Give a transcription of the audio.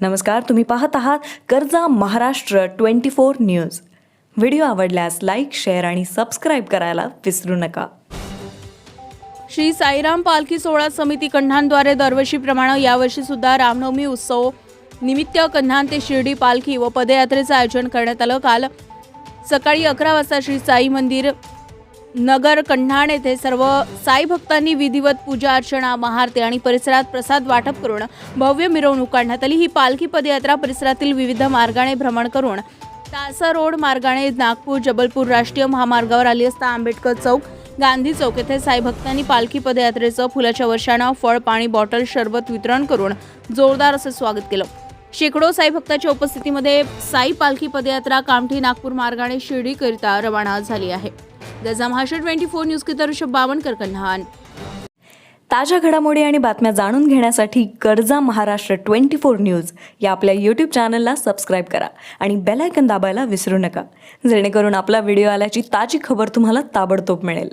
नमस्कार तुम्ही पाहत आहात कर्जा Maharashtra twenty four news. Video आवडल्यास लाईक शेअर आणि सबस्क्राईब करायला विसरू नका. श्री साईराम पालखी सोहळा समिती कन्हानद्वारे दरवर्षीप्रमाणे यावर्षी सुद्धा रामनवमी उत्सव निमित्त कन्हान ते शिर्डी पालखी व पदयात्रेचं आयोजन करण्यात आलं. काल सकाळी अकरा वाजता श्री साई मंदिर नगर कन्हाण येथे सर्व साई भक्तांनी विधिवत पूजा अर्चना महारते आणि परिसरात प्रसाद वाटप करून भव्य मिरवणूक काढण्यात आली. ही पालखी पदयात्रा परिसरातील विविध मार्गाने भ्रमण करून तासा रोड मार्गाने नागपूर जबलपूर राष्ट्रीय महामार्गावर आली असता आंबेडकर चौक गांधी चौक येथे साई भक्तांनी पालखी पदयात्रेचं फुलाच्या वर्षानं फळ पाणी बॉटल सरबत वितरण करून जोरदार असं स्वागत केलं. शेकडो साई भक्ताच्या उपस्थितीमध्ये साई पालखी पदयात्रा कामठी नागपूर मार्गाने शिर्डीकरिता रवाना झाली आहे. गजा महाराष्ट्र ट्वेंटी फोर न्यूज की ऋषभ बावनकर कन्हान. ताज्या घडामोडी आणि बातम्या जाणून घेण्यासाठी कर्जा महाराष्ट्र ट्वेंटी फोर न्यूज या आपल्या यूट्यूब चॅनलला सबस्क्राईब करा आणि बेलायकन दाबायला विसरू नका. जेणेकरून आपला व्हिडिओ आल्याची ताजी खबर तुम्हाला ताबडतोब मिळेल.